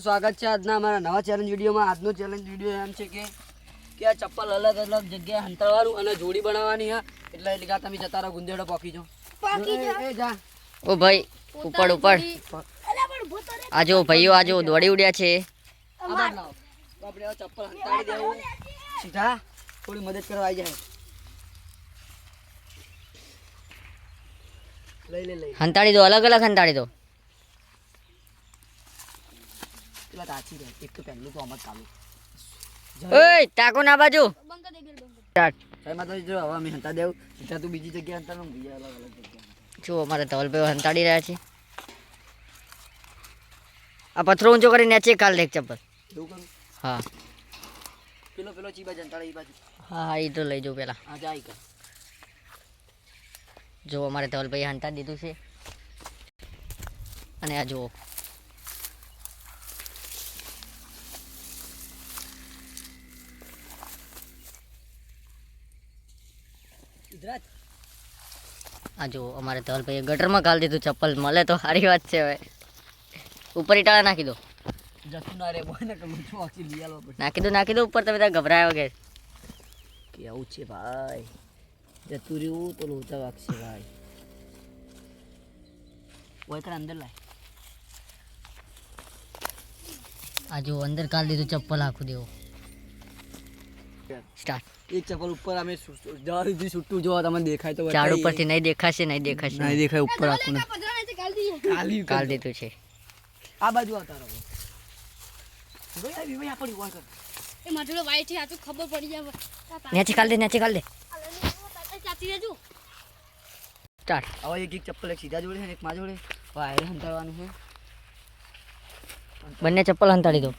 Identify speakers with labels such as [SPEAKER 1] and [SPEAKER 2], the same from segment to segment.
[SPEAKER 1] સ્વાગત છે આજના અમારા નવા ચેલેન્જ વિડીયોમાં. આજનો ચેલેન્જ વીડિયો એમ છે કે કે આ ચપ્પલ અલગ અલગ જગ્યાએ હંતાડવાનું અને જોડી બનાવવાની હા. એટલે એટલે કા તમે જતા રહો ગુંદેડો પોકી જો એ, એ જા.
[SPEAKER 2] ઓ ભાઈ ઉપર ઉપર. આજો ભાઈઓ આજો દોડી ઉડ્યા છે.
[SPEAKER 1] આપણે આ ચપ્પલ હંતાડી દેવું. સીધા? થોડી મદદ કરવા આવી જાય. લઈ લે લઈ
[SPEAKER 2] હંતાડી દો અલગ અલગ હંતાડી દો.
[SPEAKER 1] પેલા તાચી રહે એક તો પહેલું તો આમ જ
[SPEAKER 2] ઓય ટાકો ના બાજુ. સ્ટાર્ટ
[SPEAKER 1] એમાં જો હવે અમે હંતા દેવું. સીધા તું બીજી જગ્યાએ હંતા હું બીજા અલગ અલગ જગ્યાએ.
[SPEAKER 2] જો અમારે ધવલભાઈ હંતાડી રહ્યા છે. આ પથરો ઊંચો કરી નેચે કાલ દેખ ચપ્પલ.
[SPEAKER 1] એવું કરું?
[SPEAKER 2] હા.
[SPEAKER 1] પેલો પેલો એ બાજુ.
[SPEAKER 2] હા હા એ તો લઈ જાઉં પેલા.
[SPEAKER 1] હા જાય કર.
[SPEAKER 2] જો અમારે ધવલભાઈ હંતાડી દીધું છે. અને આ જુઓ.
[SPEAKER 1] ગુજરાત.
[SPEAKER 2] આ જો અમારે ધવલભાઈએ ગટરમાં કાલ દીધું ચપ્પલ. મળે તો સારી વાત છે હવે. ઉપર ઇટાળા નાખી દો. નાખી દો નાખી દો ઉપર તમે ત્યાં ગભરાયા વગર.
[SPEAKER 1] કેવું છે ભાઈ? જતું રહ્યું તો લોચા વાગશે ભાઈ. કર અંદર લાય.
[SPEAKER 2] આ જો અંદર કાલ દીધું ચપ્પલ આખું દેવો. સ્ટાર્ટ
[SPEAKER 1] એક ચપ્પલ ઉપર અમે જવા સુધી છૂટું જોવા તમને દેખાય તો
[SPEAKER 2] ઝાડ ઉપરથી નહીં દેખાશે નહીં દેખાશે.
[SPEAKER 1] નહીં દેખાય ઉપર આપણને કાલી
[SPEAKER 2] કાલ દીધું છે.
[SPEAKER 1] આ બાજુ આવતા રહો. ભાઈ આપણી ઓય
[SPEAKER 3] એ માથું વાઈટ છે આ તો ખબર પડી જાય.
[SPEAKER 2] નેચે કાલ દે નેચે કાલ દે.
[SPEAKER 3] ચાચી રહેજો
[SPEAKER 2] સ્ટાર્ટ
[SPEAKER 1] હવે એક એક ચપ્પલ એક સીધા જોડે છે ને એક માં જોડે. વાયરે હંતાડવાનું છે.
[SPEAKER 2] બંને ચપ્પલ હંતાડી દો.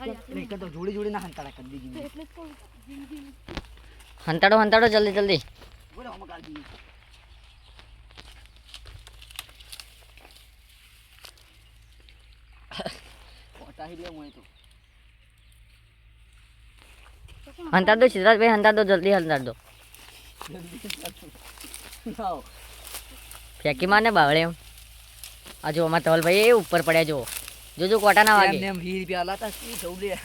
[SPEAKER 1] જોડી જોડી ના હંતાડા કરી દીધી
[SPEAKER 2] હંતાડો હંતાડો જલ્દી જલ્દી. હંતાડ દો સિદ્ધાર્થભાઈ હંતાડ દો જલ્દી હંતાડ. દો. ફેંકી મારને બાવળે એમ. આ જો અમારા ધવલભાઈ એ ઉપર પડ્યા જો જોજો કોટા ના વાગે
[SPEAKER 1] એમ વીસ રૂપિયા આલાતા શું થવું લે?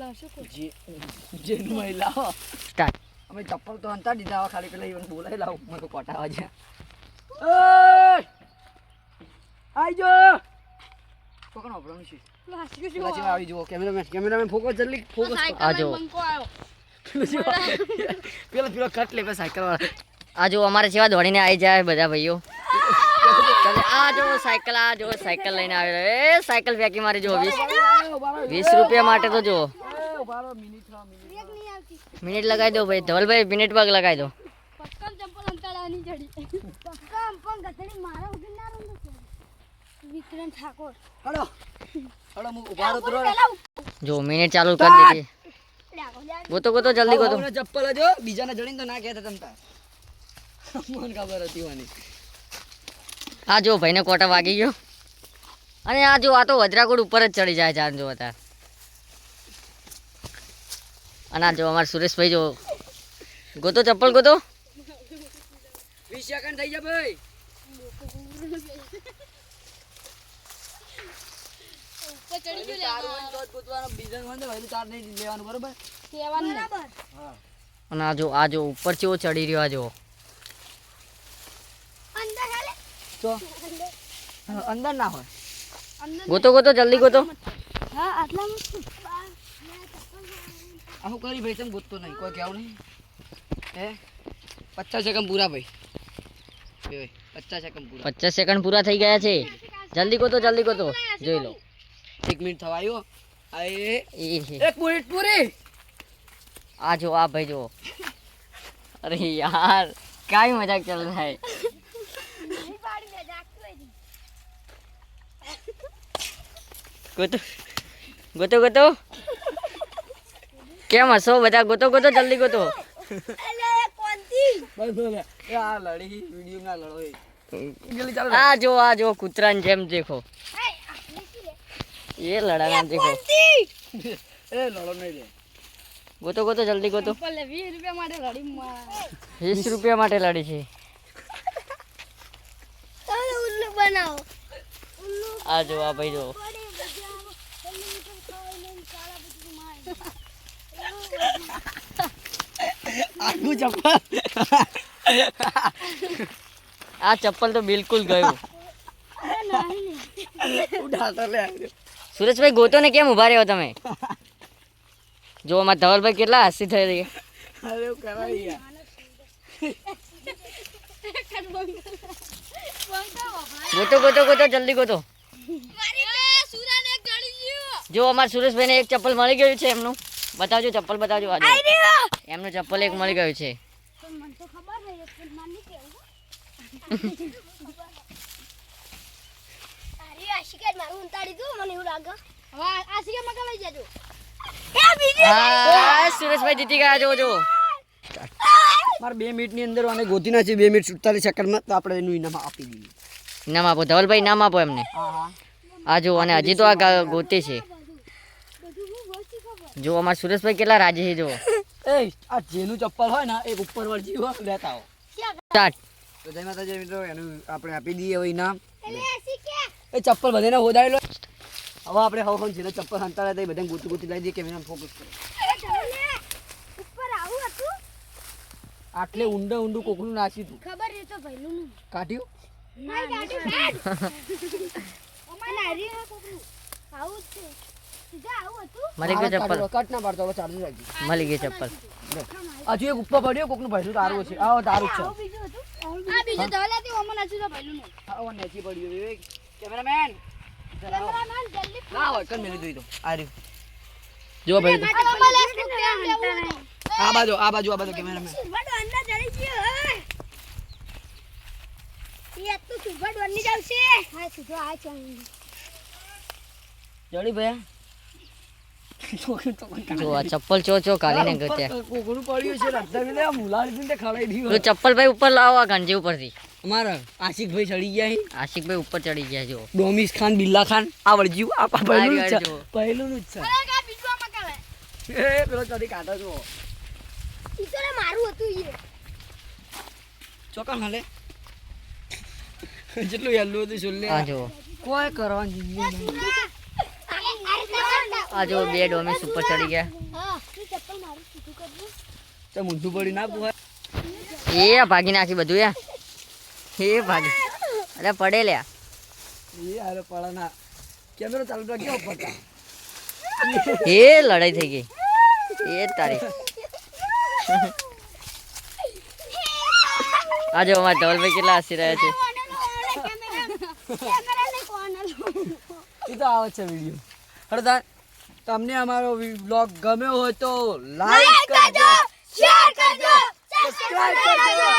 [SPEAKER 3] લાવશો
[SPEAKER 1] જે જેનું મહિલા લાવો.
[SPEAKER 2] સ્ટાર્ટ.
[SPEAKER 1] અમે ચપ્પલ તો અંતા દીધા ખાલી પેલા ઈવન બોલાવી લાવ. મને તો કોટા વાજ્યા ઓય! આઈ જો! પકડો આપણું છે
[SPEAKER 3] પ્લાસ્ટિક
[SPEAKER 1] પેલા આવી જુઓ કેમેરામેન કેમેરામેન ફોકસ જલ્દી ફોકસ.
[SPEAKER 2] આ જો.
[SPEAKER 3] બંકો આવ્યો.
[SPEAKER 1] પેલો પેલો કટ લે સાયકલ વાળા.
[SPEAKER 2] આ જો અમારે જેવા દોડીને આવી જાય બધા ભાઈઓ. ચાલે, આ જો સાયકલ આ જો સાયકલ લઈને આવે એ સાયકલ ફેંકી મારી જો વીસ વીસ રૂપિયા માટે તો જો
[SPEAKER 1] મિનિટ
[SPEAKER 2] લગાવી દો ભાઈ. ધવલભાઈ મિનિટ પગ લગાવી દો. જો મિનિટ ચાલુ કરી દીધી. ગોતો ગોતો જલ્દી ગોતો.
[SPEAKER 1] ચપ્પલ જો બીજાને જડીને તો ના કહેતા તમતા મને ખબર હતી વાની
[SPEAKER 2] આ જો ભાઈને કોટા વાગી ગયો. અને આ જો આ તો વજરાકોટ ઉપર જ ચડી જાય જાણ જો અત્યારે. અને આ જો અમારા સુરેશભાઈ જો ગોતો ચપ્પલ ગોતો.
[SPEAKER 1] વીસ સેકન્ડ થઈ જાય ભાઈ.
[SPEAKER 2] અને આ જો આ જો ઉપર ચેવો ચડી રહ્યો આ જો
[SPEAKER 3] અંદર ખાલે
[SPEAKER 1] તો અંદર ના હોય.
[SPEAKER 2] ગોતો ગોતો જલ્દી ગોતો.
[SPEAKER 3] હા આટલામાં
[SPEAKER 1] આવું કરી ભાઈ તમે ગોતતો નહીં કોઈ કહેવું નહીં. હે? પચાસ સેકન્ડ પૂરા ભાઈ. પચાસ સેકન્ડ પૂરા.
[SPEAKER 2] પચાસ સેકન્ડ પૂરા થઈ ગયા છે. જલ્દી ગોતો જલ્દી ગોતો. જોઈ લો.
[SPEAKER 1] એક મિનિટ થવા આવ્યો એક મિનિટ પૂરી.
[SPEAKER 2] આ જો આ ભાઈ જો. અરે યાર કાઈ મજાક ચાલ રહા હે ગોતો. ગોતો ગોતો. કેમ હશો બધા? ગોતો ગોતો જલ્દી ગોતો.
[SPEAKER 1] બસ બોલે એ આ
[SPEAKER 2] જો આ જો કૂતરાની જેમ દેખો. એ લડાના દેખો.
[SPEAKER 1] એ લડો નહીં
[SPEAKER 2] ગોતો ગોતો જલ્દી ગોતો.
[SPEAKER 3] વીસ રૂપિયા માટે
[SPEAKER 2] વીસ રૂપિયા માટે લડી છે.
[SPEAKER 3] ઉલ્લુ બનાવો. ઉલ્લુ
[SPEAKER 2] આ જો આ ભાઈ જો
[SPEAKER 3] પડી બજારમાં છેલ્લી મીટર ખાઈને ચાલા પછી મારે
[SPEAKER 1] આગું ચપ્પલ
[SPEAKER 2] આ ચપ્પલ તો બિલકુલ ગયું
[SPEAKER 3] અરે નહીં નહીં
[SPEAKER 1] ઉડાડતો લે આવ્યો.
[SPEAKER 2] સુરેશભાઈ ગોતો ને કેમ ઊભા રહ્યો તમે જો અમારા ધવલભાઈ કેટલા હસી થઈ રહી
[SPEAKER 1] અરે એવું કરાય યાર
[SPEAKER 2] ગોતો ગોતો ગોતો જલ્દી ગોતો
[SPEAKER 3] મારી સુરાને એક ગળી ગયો
[SPEAKER 2] જો અમાર સુરેશભાઈને એક ચપ્પલ મળી ગયું છે એમનું. બતાવજો ચપ્પલ બતાવજો એમનું ચપ્પલ એક મળી ગયું છે. સુરેશભાઈ જીતી ગયા જો જો
[SPEAKER 1] મારે બે મિનિટની અંદર આને ગોતી નાખી બે મિનિટ સુડતાલીસ સેકન્ડમાં તો આપણે એનું ઇનામ આપી દઈએ
[SPEAKER 2] ઇનામ આપો ધવલભાઈ નામ આપો એમને. આ જો અને હજી તો આ ગોતે છે
[SPEAKER 3] બધું હું વસ્તી ખબર
[SPEAKER 2] જો અમારા સુરેશભાઈ કેટલા રાજી છે જો
[SPEAKER 1] એ આ જેનું ચપ્પલ હોય ને એક ઉપર વળજી હોય લેતા આવો.
[SPEAKER 2] સ્ટાર્ટ
[SPEAKER 1] તો જય માતાજી મિત્રો એનું આપણે આપી દઈએ હવે ઇનામ. એ ચપ્પલ બધાને હોદાયેલો. હવે આપણે હવે હવે જેને ચપ્પલ હંતા તે બધાને ગોતી ગોતી લઈ દઈએ કેમેરા ફોકસ કરો.
[SPEAKER 3] અરે ધવલે ઉપર આવું હતું?
[SPEAKER 1] આટલે ઊંડે ઊંડું કોકનું નાસી તું.
[SPEAKER 3] ખબર એ તો ભઈલું
[SPEAKER 1] કાઢ્યું?
[SPEAKER 3] ના કાઢ્યું અમારે નારી કોકનું. આવું છે.
[SPEAKER 2] મળી ગયું ચપ્પલ.
[SPEAKER 1] કટ ના પાડતો હવે ચાર્જિંગ રાખી
[SPEAKER 2] મળી ગયું ચપ્પલ.
[SPEAKER 1] હજુ એક ઉપર પડ્યો કોકનું ભર્યું તારું છે. આવો તારું છે.
[SPEAKER 3] આવું બીજું હતું? આ બીજું ધવલે થી ઓમન તો ભઈલું નું
[SPEAKER 1] આવો નેચી પડ્યું એ કેમેરામેન.
[SPEAKER 3] કેમેરામેન જલ્દી
[SPEAKER 1] ના હોય કન મેલી દઈ દો આ રહ્યું. જો ભાઈ
[SPEAKER 3] આ
[SPEAKER 1] આ બાજુ આ બાજુ આ બાજુ કેમેરામેન.
[SPEAKER 3] સુરભા ડોનના જડી ગયો એ તો સુરભા ડોનની જ આવશે. હા સીધો આ છે.
[SPEAKER 1] જડી ભાઈ
[SPEAKER 2] જો આ ચપ્પલ ચો ચો કાઢીને ગત્યા.
[SPEAKER 1] કોકનું પડ્યું છે રસ્તા મેલે આ મુલાડી દીને ખડાઈ
[SPEAKER 2] તો
[SPEAKER 1] દીધું
[SPEAKER 2] ચપ્પલ ભાઈ ઉપર લાવો આ ગંજી ઉપરથી.
[SPEAKER 1] અમારા આશિકભાઈ ચડી ગયા
[SPEAKER 2] આશિકભાઈ ઉપર ચડી ગયા જો
[SPEAKER 1] ડોમિસ ખાન બિલ્લા ખાન આ વળજ્યું આ પહેલું જ છે પહેલું જ છે. એ પેલો ચડી કાઢો
[SPEAKER 3] મારું હતું
[SPEAKER 1] ચોકા હાલે જેટલું હેલું હતું છોલ્લે.
[SPEAKER 2] આ જો
[SPEAKER 1] કોઈ કરવાની જિંદગી નહીં.
[SPEAKER 2] આ જો બે ડોમિસ ઉપર ચડી ગયા.
[SPEAKER 3] હા તું ચપ્પલ મારું સીધું કરજો
[SPEAKER 1] તો મૂંઢું પડી ના પોહાય
[SPEAKER 2] એ ભાગી નાખી બધું યા એ ભાગી. અરે પડે લે
[SPEAKER 1] એ હારે પડા ના. કેમેરો ચાલુ તો કેવો પડતા?
[SPEAKER 2] એ લડાઈ થઈ ગઈ. એ તારી. આજે અમારા ધવલભાઈ કેટલા હસી રહ્યા છે.
[SPEAKER 3] કેમેરા
[SPEAKER 1] એ તો આવે છે વીડિયો. હરદાન તમને અમારો બ્લોગ ગમ્યો હોય તો લાઈક કરજો
[SPEAKER 3] શેર કરજો
[SPEAKER 1] સબસ્ક્રાઇબ કરજો.